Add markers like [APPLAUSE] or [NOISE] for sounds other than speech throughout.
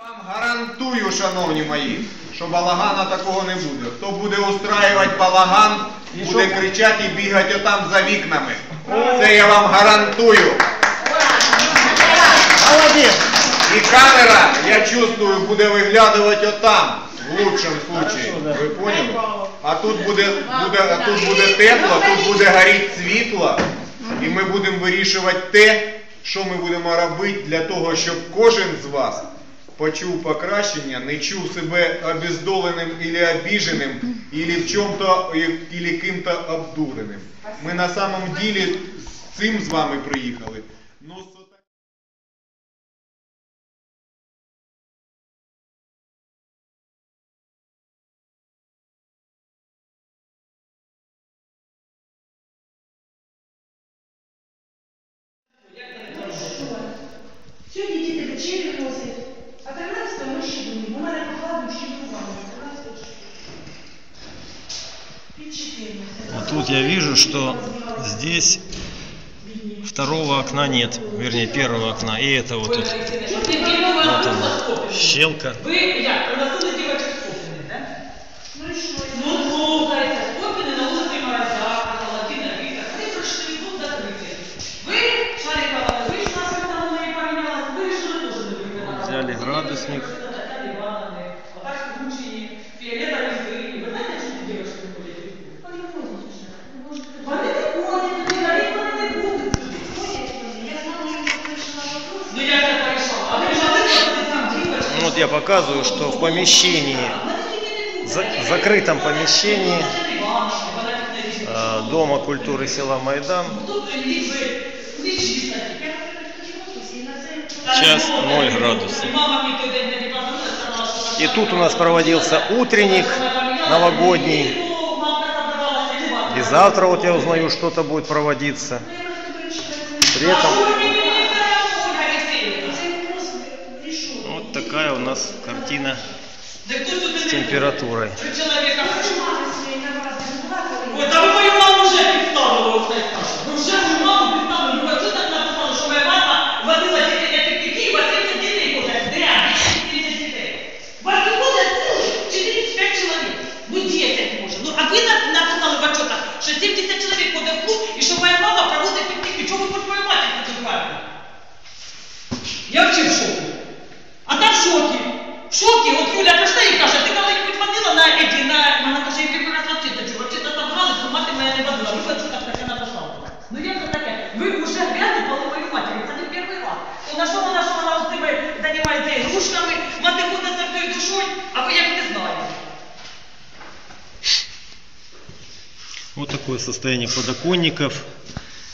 вам гарантую, шановні мої, що балагана такого не буде. Хто буде устраювати балаган, буде кричати і бігати отам за вікнами. Це я вам гарантую. Молодец! І камера, я чувствую, буде виглядувати отам, в лучшому случае. Ви поняли? А тут буде, буде, а тут буде тепло, тут буде горіти світло, і ми будемо вирішувати те, що ми будемо робити для того, щоб кожен з вас почув покращення, не чув себе обездоленим или обіженим, или в чем-то, или ким-то обдуреним. Ми на самом деле з цим з вами приїхали. Під 14. А тут я вижу, что здесь второго окна нет, вернее первого окна, и это вот тут. Вот она, щелка. Ви як, Вот я показываю, что в помещении, за- закрытом помещении э, Дома культуры села Майдан Час 0 градусов. И тут у нас проводился утренник новогодний. И завтра вот я узнаю, что-то будет проводиться. При этом такая у нас картина с температурой. такое состояние подоконников.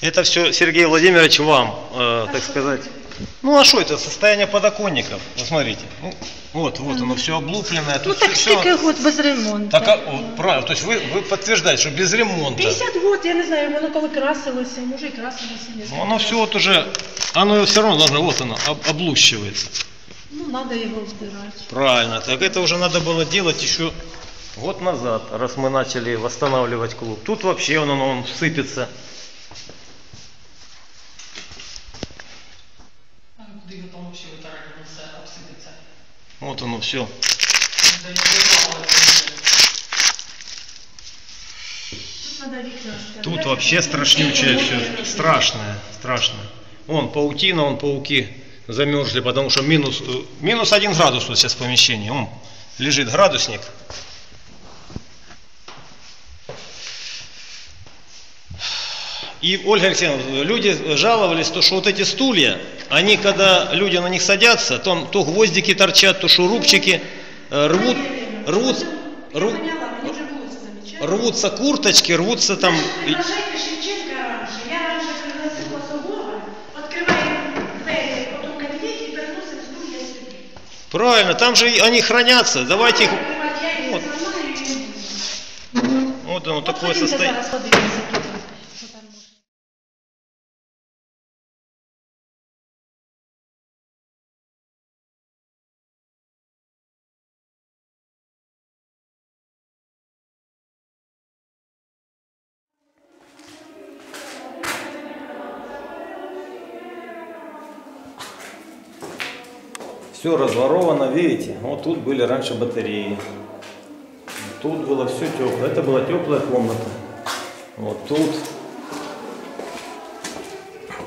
Это все, Сергей Владимирович, вам, э, так сказать. Ну а что это? Состояние подоконников. Вот смотрите. Ну, вот, вот оно все облупленное. Ну Тут так всё- скільки год без ремонту. Так, а, вот, правильно. То есть вы, вы подтверждаете, что без ремонта. 50 років, я не знаю, воно коли красилося, може і красилося, не Ну, знаю. оно все вот уже, оно все равно должно, вот оно, об- облущивается. Ну, треба його збирати. Правильно. Так это уже надо было делать еще год назад, раз мы начали восстанавливать клуб. Тут вообще он, он, он сыпется. А ну все обсипеться. Вот оно все. Тут вообще страшнючее все. Страшное, страшное. Вон паутина, вон пауки замерзли, потому что минус, э, минус один градус вот сейчас в помещении. Вон лежит градусник. И, Ольга Алексеевна, люди жаловались, то, что вот эти стулья, они, когда люди на них садятся, то, то гвоздики торчат, то шурупчики, э, рвут, рвут, Я рвут, поняла, мені вже було це замечательно. рвутся курточки, рвутся там... и- На Жека Шевченка раніше. Я раніше пригласила Суворова, відкриваємо двері в тому кабінеті і переносимо стулья сюди. Правильно, там же и они хранятся. Давайте их... Відкривати я їх Вот. зламаю і не буду. Вот оно От такое ходімте состояние. Все разворовано, видите? Вот тут были раньше батареи. Тут было все теплое. Это была теплая комната. Вот тут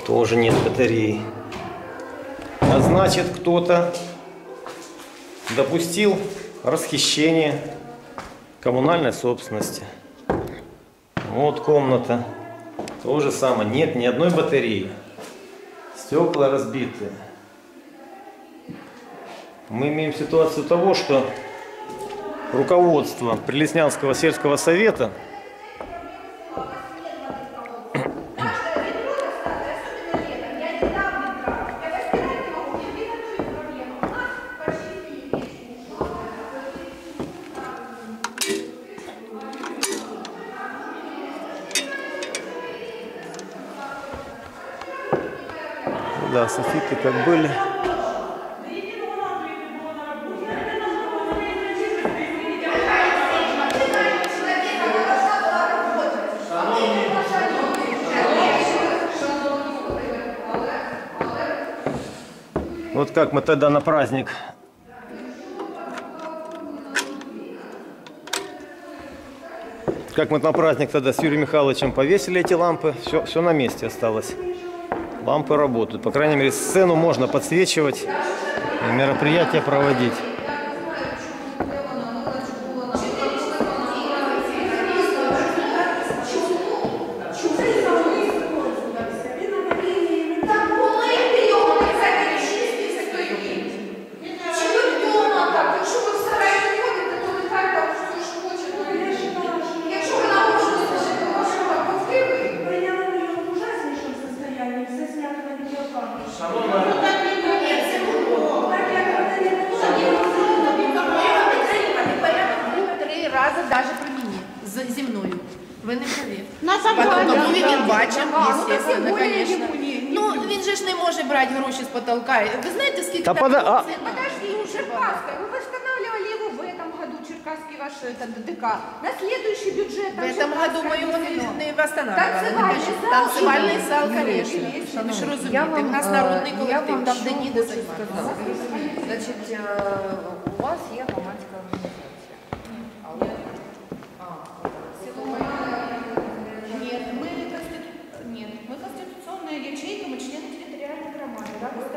тоже нет батареи. А значит, кто-то допустил расхищение коммунальной собственности. Вот комната. То же самое. Нет ни одной батареи. Стекла разбитые. Мы имеем ситуацию того, что руководство Прилеснянского сельского совета Да, софиты как были. Как мы тогда на праздник Как мы на праздник тогда с Юрием Михайловичем повесили эти лампы, все, все на месте осталось. Лампы работают. По крайней мере, сцену можно подсвечивать и мероприятия проводить. не може брати гроші з потолка. Ви знаєте, скільки Та там пода- а- цін? Подожди, уже Пасха, вы восстанавливали его в этом году, Черкасский ваш этот ДК. На следующий бюджет. В там этом году ми його не, Черкасское не восстанавливали. Танцевальний конечно. зал. Танцевальний зал, Юрій, конечно. Юрій, Ви ж я розумієте, вам, в нас е, народний я колектив, вам там що де ніде хочу займатися. сказати. Значить, е, у вас є громадська громады.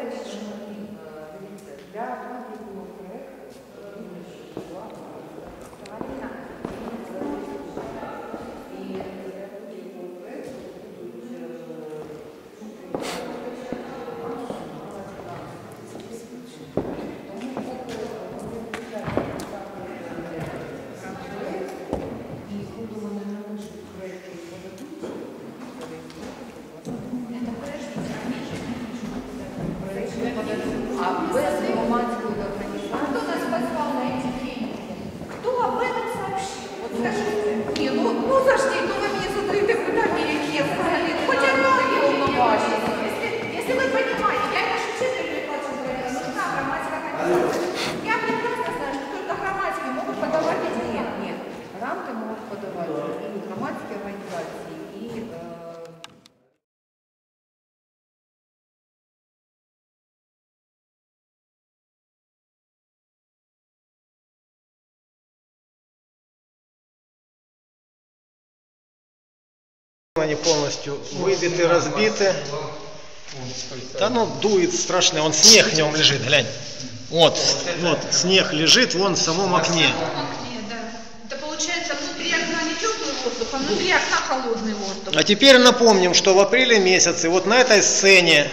громадські організації, і е, Они полностью выбиты, разбиты. Да ну дует страшно, он снег в нем лежит, глянь. Вот, вот, снег лежит вон в самом окне. Получается внутри окна не теплый воздух, а внутри окна холодный воздух. А теперь напомним, что в апреле месяце вот на этой сцене,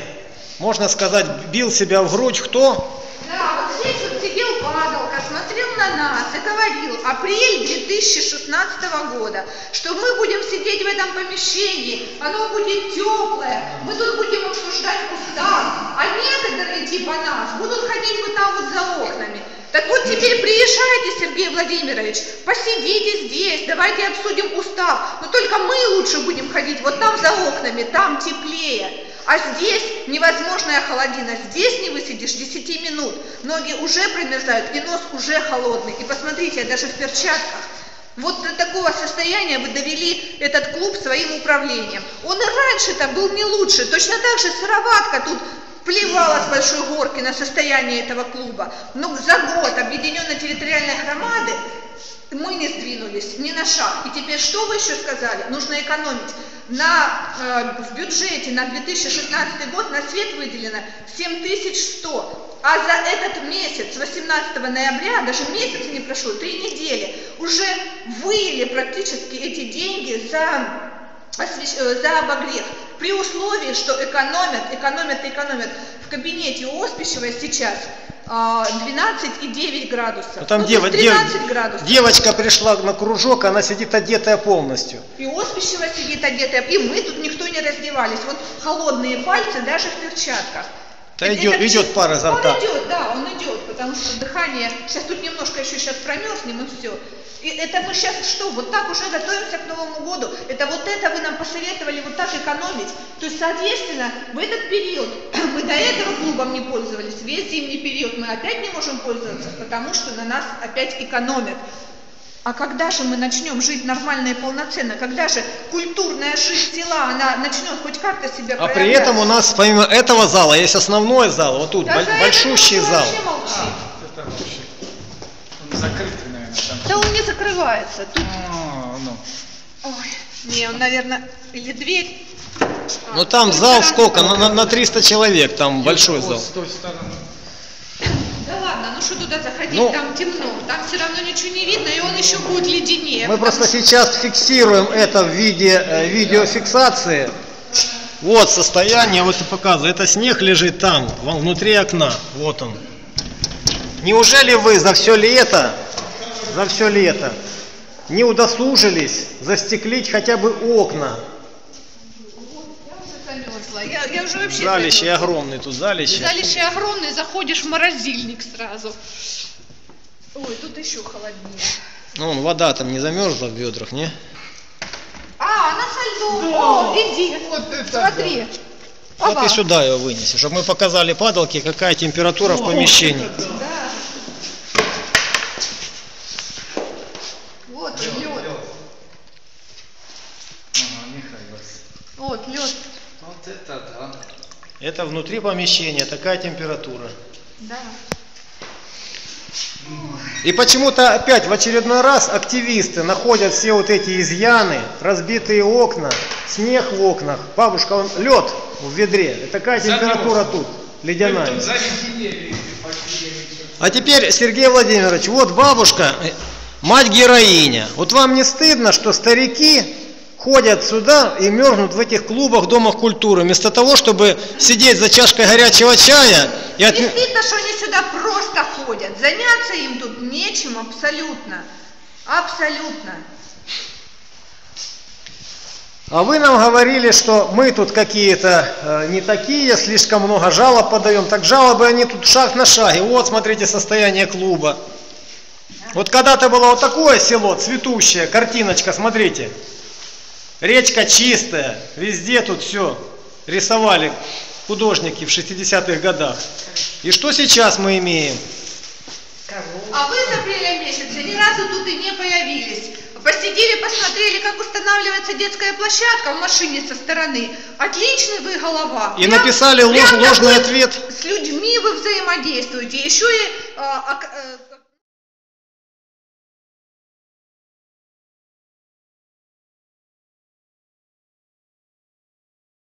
можно сказать, бил себя в грудь кто? Да, вот здесь вот сидел падалка, смотрел на нас и говорил, апрель 2016 года, что мы будем сидеть в этом помещении, оно будет теплое, мы тут будем обсуждать устав, а некоторые типа нас будут ходить вот там вот. Так вот теперь приезжайте, Сергей Владимирович, посидите здесь, давайте обсудим устав, но только мы лучше будем ходить вот там за окнами, там теплее. А здесь невозможная холодина, здесь не высидишь 10 минут. Ноги уже промерзают, и нос уже холодный. И посмотрите, я даже в перчатках. Вот до такого состояния вы довели этот клуб своим управлением. Он и раньше-то был не лучше. Точно так же сыроватка тут плевала с большой горки на состояние этого клуба. Но за год объединенной территориальной громады мы не сдвинулись ни на шаг. И теперь что вы еще сказали? Нужно экономить. На, э, в бюджете на 2016 год на свет выделено 7100. А за этот месяц, с 18 ноября, даже месяц не прошло, три недели, уже выли практически эти деньги за за обогрев, при условии, что экономят, экономят и экономят. В кабинете у Оспищева сейчас а, 12,9 градусов. Ну, там Ну, дева- есть дев- 13 градусов. девочка пришла на кружок, она сидит одетая полностью. И Оспищева сидит одетая, и мы тут никто не раздевались. Вот холодные пальцы даже в перчатках. Да идет- это идет чисто- пар изо рта. Он идет, да, он идет, потому что дыхание, сейчас тут немножко еще сейчас промерзнем и все. И это мы сейчас что, вот так уже готовимся к Новому году, это вот это вы нам посоветовали вот так экономить. То есть, соответственно, в этот период, [CLEARS THROAT] мы до этого клубом не пользовались, весь зимний период мы опять не можем пользоваться, потому что на нас опять экономят. А когда же мы начнем жить нормально и полноценно? Когда же культурная жизнь села, она начнет хоть как-то себя А при проявлять? этом у нас помимо этого зала есть основной зал, вот тут Да боль- большущий зал. вообще молчи. Это вообще. Он закрытый, наверное, там. Да он не закрывается. Тут, А, ну. ой, не, он, наверное, или дверь. А, Ну там той зал сколько? На, на- на 300 человек, там большой зал. С той стороны. Что туда заходить, Ну, там темно, там все равно ничего не видно, и он еще будет леденее. Мы просто что- сейчас фиксируем это в виде э, видеофиксации. Вот состояние, вот и показываю. Это снег лежит там, внутри окна. Вот он. Неужели вы за все лето, за все лето не удосужились застеклить хотя бы окна? Я уже замерзла, я, я уже вообще Залище замерзла. огромный тут, залище. Залище огромное, заходишь в морозильник сразу. Ой, тут еще холоднее. Ну, вода там не замерзла в бедрах, не? А, она со льдом. О, иди. Вот это Смотри. Вот Опа. ты сюда ее вынеси, чтобы мы показали падалки, какая температура в помещении. Да. Вот лед. Ага, Михаил. Вот лед. Вот это да. Это внутри помещения такая температура. Да. И почему-то опять в очередной раз активисты находят все вот эти изъяны, разбитые окна, снег в окнах. Бабушка, он лед в ведре. Такая температура тут, ледяная. А теперь, Сергей Владимирович, вот бабушка, э, мать-героиня. Вот вам не стыдно, что старики ходят сюда и мерзнут в этих клубах, домах культуры, вместо того, чтобы сидеть за чашкой горячего чая и Не отме- стыдно, что они сюда просто ходят. Заняться им тут нечем абсолютно. Абсолютно. А вы нам говорили, что мы тут какие-то э, не такие, слишком много жалоб подаем. Так жалобы они тут шаг на шаге. Вот, смотрите, состояние клуба. Вот когда-то было вот такое село, цветущее, картиночка, смотрите. Речка чистая, везде тут все рисовали художники в 60-х годах. И что сейчас мы имеем? А вы с апреля месяца ни разу тут и не появились. Посидели, посмотрели, как устанавливается детская площадка в машине со стороны. Отличный вы голова. И написали лож- прям ложный ответ. С людьми вы взаимодействуете. Еще и а, э,